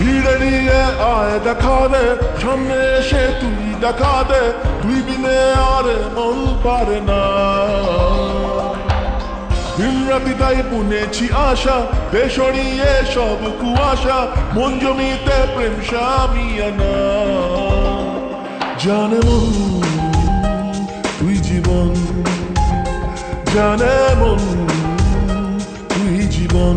ভিড়ে নিয়ে আয় দেখা দে সামনে এসে তুই দেখা দে তুই বিনে আর মন পারে না। দিনরাতি তাই বুনেছি আশা বেসরিয়ে সব কুয়াশা, মন জমিতে প্রেম সামিয়ানা জানে মন, তুই জীবন, জানে মন, তুই জীবন।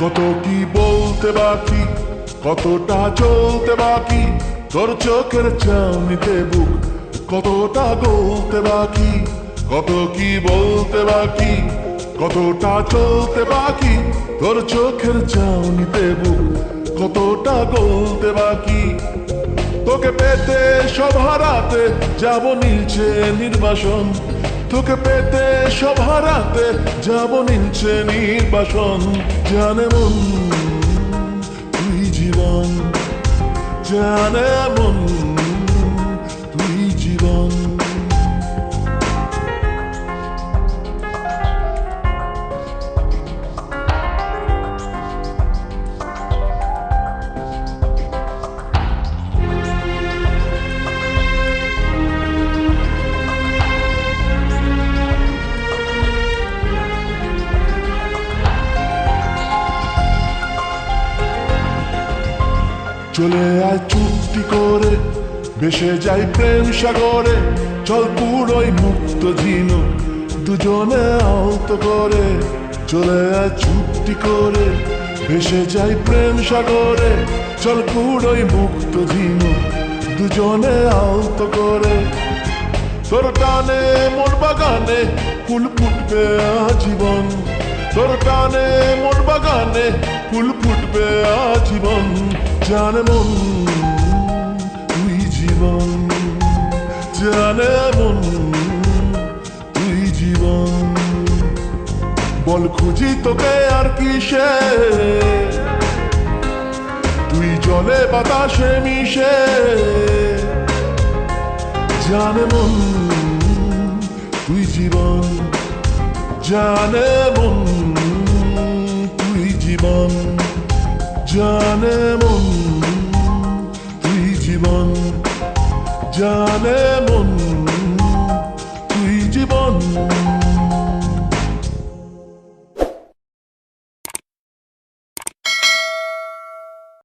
কত কি বলতে বাকি? কতটা চলতে বাকি? তোর চোখের চাউনিতে বুক কতটা গলতে বাকি? কত কি বলতে বাকি? কতটা চলতে বাকি? তোর চোখের চাউনিতে বুক কতটা গলতে বাকি? তোকে পেতে সব হারাতে যাব নিচে নির্বাসন। তোকে পেতে সব হারাতে যাব নিচে নির্বাসন জানে মন তুই জীবন জানে মন। চলে আয় চুক্তি করে ভেসে যাই প্রেম সাগরে, চল পুরোই মুক্ত ঝিনুক দুজনে আহত করে। চলে আয় চুক্তি করে ভেসে যাই প্রেম সাগরে, চল পুরোই মুক্ত ঝিনুক দুজনে আহত করে। তোর টানে মোর বাগানে ফুল ফুটবে আজীবন, তোর টানে মোর বাগানে ফুল ফুটবে আজীবন। জানে মন তুই জীবন জানে মন তুই জীবন। বল, খুঁজি তোকে আর কিসে? তুই জলে বাতাসে মিশে। জানে মন তুই জীবন জানে মন তুই জীবন জীবন জানে মন তুই জীবন।